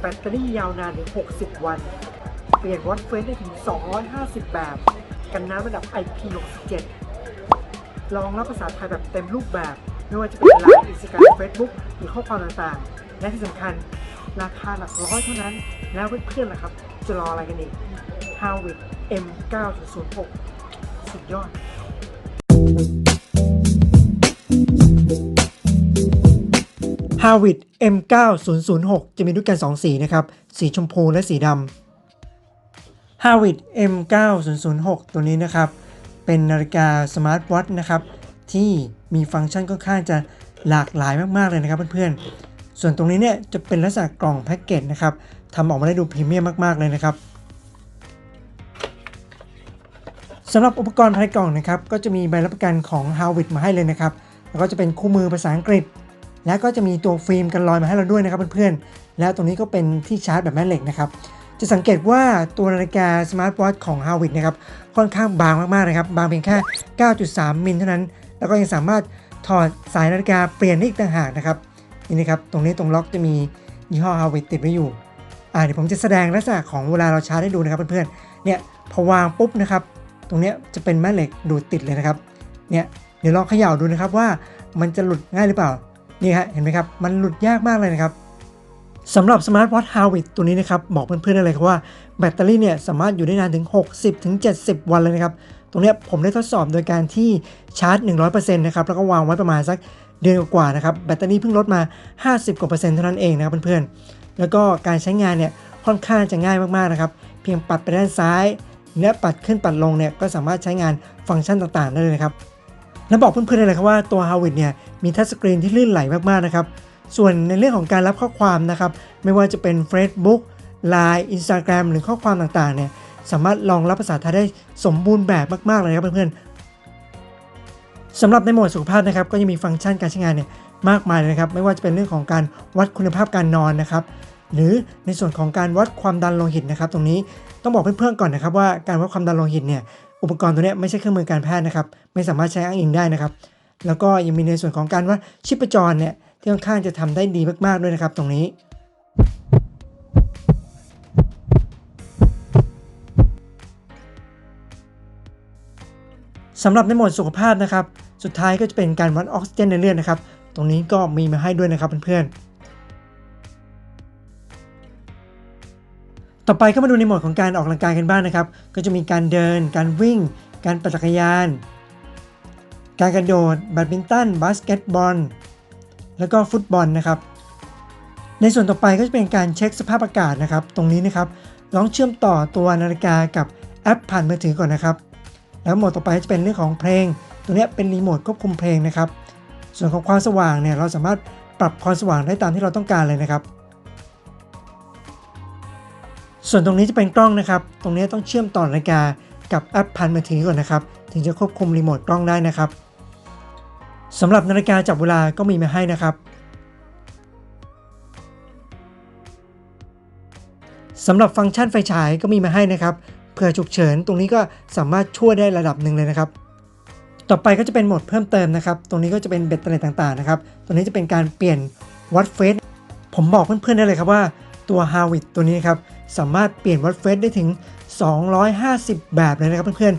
แบตเตอรี่ยาวนานถึง 60 วัน เปลี่ยนวัตเฟสได้ถึง 250 แบบ กันน้ำระดับ IP67 รองรับภาษาไทยแบบเต็มรูปแบบ ไม่ว่าจะเป็นไลน์อินสตาแกรมเฟซบุ๊กหรือข้อความต่างๆ และที่สำคัญราคาหลักร้อยเท่านั้น แล้วเพื่อนๆล่ะครับ จะรออะไรกันอีก h a r v i t M906 สุดยอด h a r v i t M9006 จะมีด้วยกัน 2 สีนะครับ สีชมพูและสีดำ h a r v i t M9006 ตัวนี้นะครับ เป็นนาฬิกาสมาร์ทวอทนะครับ ที่มีฟังก์ชันค่อนข้างจะหลากหลายมาก ๆ เลยนะครับเพื่อนๆ ส่วนตรงนี้เนี่ยจะเป็นลักษณะกล่องแพ็กเกจนะครับทำออกมาได้ดูพรีเมียมมาก ๆ เลยนะครับสำหรับอุปกรณ์ภายในกล่องนะครับ ก็จะมีใบรับประกันของ h a r v i t มาให้เลยนะครับ แล้วก็จะเป็นคู่มือภาษาอังกฤษ แล้วก็จะมีตัวฟิล์มกันรอยมาให้เราด้วยนะครับเพื่อนๆ แล้วตรงนี้ก็เป็นที่ชาร์จแบบแม่เหล็กนะครับ จะสังเกตว่าตัวนาฬิกาสมาร์ทวอทของ h a r v i t นะครับค่อนข้างบางมากๆนะครับ บางเพียงแค่ 9.3 มิลเท่านั้น แล้วก็ยังสามารถถอดสายนาฬิกาเปลี่ยนได้อีกต่างหากนะครับนี่นะครับตรงนี้ตรงล็อกจะมียี่ห้อ h a r v i t ติดไว้อยู่อ่าเดี๋ยวผมจะแสดงลักษณะของเวลาเราชาร์จให้ดูนะครับเพื่อนๆเนี่ยพอวางปุ๊บนะครับตรงนี้จะเป็นแม่เหล็กดูดติดเลยนะครับเนี่ยเดี๋ยวลองเขย่าดูนะครับว่ามันจะหลุดง่ายหรือเปล่า นี่ฮะเห็นไหมครับ มันหลุดยากมากเลยนะครับสำหรับสมาร์ทวอท h a r v i t ตัวนี้นะครับบอกเพื่อนๆได้เลยครับว่าแบตเตอรี่เนี่ยสามารถอยู่ได้นานถึง 60-70ถึงวันเลยนะครับ ตรงนี้ผมได้ทดสอบโดยการที่ชาร์จ 100%นะครับแล้วก็วางไว้ประมาณสักเดือนกว่านะครับแบตเตอรี่เพิ่งลดมา 50กว่าเปอร์เซ็นต์เท่านั้นเองนะครับเพื่อนๆแล้วก็การใช้งานเนี่ยค่อนข้างจะง่ายมากๆนะครับเพียงปัดไปด้านซ้ายและปัดขึ้นปัดลงเนี่ยก็สามารถใช้งานฟังก์ชันต่างๆได้เลยนะครับ และบอกเพื่อนๆเลยนะครับว่าตัว h a r v i t เนี่ยมีทัชสกรีนที่ลื่นไหลมากๆนะครับ ส่วนในเรื่องของการรับข้อความนะครับ ไม่ว่าจะเป็น Facebook Line Instagram หรือข้อความต่างๆเนี่ยสามารถรองรับภาษาไทยได้สมบูรณ์แบบมากๆเลยครับเพื่อนๆสำหรับในโหมดสุขภาพนะครับ ก็ยังมีฟังก์ชันการใช้งานเนี่ยมากมายเลยนะครับ ไม่ว่าจะเป็นเรื่องของการวัดคุณภาพการนอนนะครับ หรือในส่วนของการวัดความดันโลหิตนะครับ ตรงนี้ต้องบอกเพื่อนๆก่อนนะครับว่าการวัดความดันโลหิตเนี่ย อุปกรณ์ตัวนี้ไม่ใช่เครื่องมือการแพทย์นะครับ ไม่สามารถใช้อ้างอิงได้นะครับ แล้วก็ยังมีในส่วนของการวัดชีพจรเนี่ยที่ค่อนข้างจะทำได้ดีมากๆด้วยนะครับ ตรงนี้ สำหรับในหมวดสุขภาพนะครับ สุดท้ายก็จะเป็นการวัดออกซิเจนในเลือดนะครับ ตรงนี้ก็มีมาให้ด้วยนะครับเพื่อนๆ ต่อไปก็มาดูในโหมดของการออกกำลังกายกันบ้างนะครับ ก็จะมีการเดิน การวิ่ง การปั่นจักรยาน การกระโดดแบดมินตันบาสเกตบอลแล้วก็ฟุตบอลนะครับ ในส่วนต่อไปก็จะเป็นการเช็คสภาพอากาศนะครับ ตรงนี้นะครับลองเชื่อมต่อตัวนาฬิกากับแอปผ่านมือถือก่อนนะครับ แล้วโหมดต่อไปจะเป็นเรื่องของเพลง ตัวนี้เป็นรีโมทควบคุมเพลงนะครับ ส่วนของความสว่างเนี่ยเราสามารถปรับความสว่างได้ตามที่เราต้องการเลยนะครับ ส่วนตรงนี้จะเป็นกล้องนะครับ ตรงนี้ต้องเชื่อมต่อนาฬิกากับแอปผ่านมือถือก่อนนะครับ ถึงจะควบคุมรีโมทกล้องได้นะครับสำหรับนาฬิกาจับเวลาก็มีมาให้นะครับสำหรับฟังก์ชันไฟฉายก็มีมาให้นะครับ เผื่อฉุกเฉินตรงนี้ก็สามารถช่วยได้ระดับหนึ่งเลยนะครับ ต่อไปก็จะเป็นโหมดเพิ่มเติมนะครับ ตรงนี้ก็จะเป็นเบ็ดเตล็ดต่างๆนะครับ ตรงนี้จะเป็นการเปลี่ยนวัดเฟสผมบอกเพื่อนๆได้เลยครับว่า ตัว h a r v i t ตัวนี้ครับ สามารถเปลี่ยนวัดเฟสได้ถึง 250 แบบเลยนะครับเพื่อน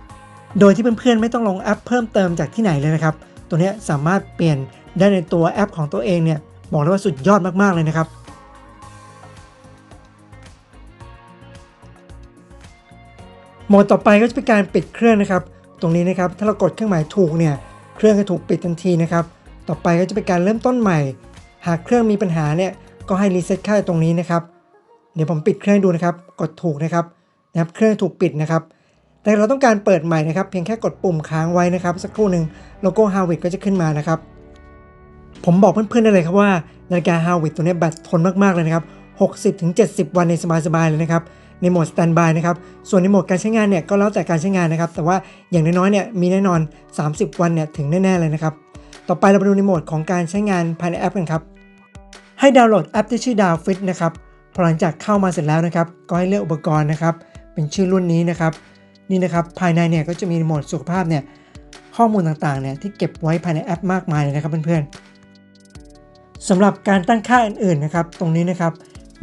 ๆ โดยที่เพื่อนๆ ไม่ต้องลงแอปเพิ่มเติมจากที่ไหนเลยนะครับ ตัวนี้สามารถเปลี่ยนได้ในตัวแอปของตัวเองเนี่ยบอกเลยว่าสุดยอดมากๆเลยนะครับโหมดต่อไปก็จะเป็นการปิดเครื่องนะครับ ตรงนี้นะครับถ้าเรากดเครื่องหมายถูกเนี่ยเครื่องจะถูกปิดทันทีนะครับ ต่อไปก็จะเป็นการเริ่มต้นใหม่ หากเครื่องมีปัญหาเนี่ย ก็ให้รีเซ็ตค่าตรงนี้นะครับ เดี๋ยวผมปิดเครื่องดูนะครับ กดถูกนะครับนะครับ เครื่องถูกปิดนะครับ แต่เราต้องการเปิดใหม่นะครับ เพียงแค่กดปุ่มค้างไว้นะครับ สักครู่หนึ่งโลโก้ h a r v i t ก็จะขึ้นมานะครับ ผมบอกเพื่อนๆได้เลยครับว่านาฬิกา h a r v i t ตัวนี้แบตทนมากๆเลยนะครับ60-70 วันในสบายๆเลยนะครับในโหมดสแตนบายนะครับ ส่วนในโหมดการใช้งานเนี่ยก็แล้วแต่การใช้งานนะครับ แต่ว่าอย่างน้อยๆเนี่ยมีแน่นอน 30 วันเนี่ยถึงแน่ๆเลยนะครับ ต่อไปเราไปดูในโหมดของการใช้งานภายในแอปกันครับ ให้ดาวน์โหลดแอปที่ชื่อ Dowfit นะครับพอหลังจากเข้ามาเสร็จแล้วนะครับก็ให้เลือกอุปกรณ์นะครับ เป็นชื่อรุ่นนี้นะครับ นี่นะครับภายในเนี่ยก็จะมีโหมดสุขภาพเนี่ยข้อมูลต่างๆเนี่ยที่เก็บไว้ภายในแอปมากมายเลยนะครับเพื่อนๆสำหรับการตั้งค่าอื่นๆนะครับ ตรงนี้นะครับ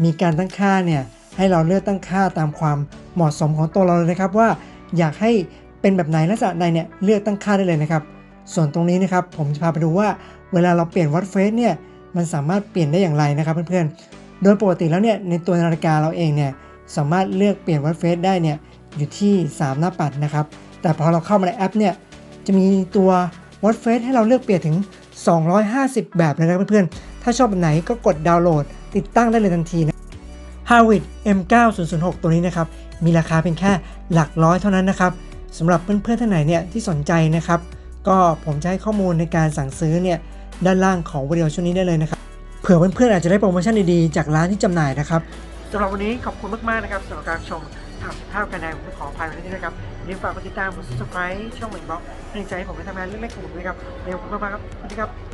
มีการตั้งค่าเนี่ยให้เราเลือกตั้งค่าตามความเหมาะสมของตัวเราเลยนะครับ ว่าอยากให้เป็นแบบไหนลักษณะใดเนี่ยเลือกตั้งค่าได้เลยนะครับ ส่วนตรงนี้นะครับผมจะพาไปดูว่าเวลาเราเปลี่ยนวัดเฟสเนี่ย มันสามารถเปลี่ยนได้อย่างไรนะครับเพื่อนๆ โดยปกติแล้วเนี่ยในตัวนาฬิกาเราเองเนี่ยสามารถเลือกเปลี่ยนวัดเฟสได้เนี่ยอยู่ที่ 3 หน้าปัดนะครับ แต่พอเราเข้ามาในแอปเนี่ยจะมีตัววัดเฟสให้เราเลือกเปลี่ยนถึง 250 แบบนะครับเพื่อนๆ ถ้าชอบแบบไหนก็กดดาวน์โหลด ติดตั้งได้เลยทันทีนะ h a r w i t M9006 ตัวนี้นะครับมีราคาเพียงแค่หลักร้อยเท่านั้นนะครับสำหรับเพื่อนๆท่านไหนเนี่ยที่สนใจนะครับ ก็ผมจะให้ข้อมูลในการสั่งซื้อเนี่ย ด้านล่างของวิดีโอช่วงนี้ได้เลยนะครับ เผื่อเพื่อนๆอาจจะได้โปรโมชั่นดีๆ จากร้านที่จำหน่ายนะครับ สำหรับวันนี้ขอบคุณมาก ๆ นะครับสำหรับการชมข่าวภาพการแสดงผมขออภัยไว้ที่นี่นะครับอย่าลืมฝากกดติดตามกด subscribe ช่องเหมือนบล็อกเป็นกำลังใจให้ผมในทำงานเล็กๆของผมด้วยครับเดี๋ยวขอบคุณมากๆครับสวัสดีครับ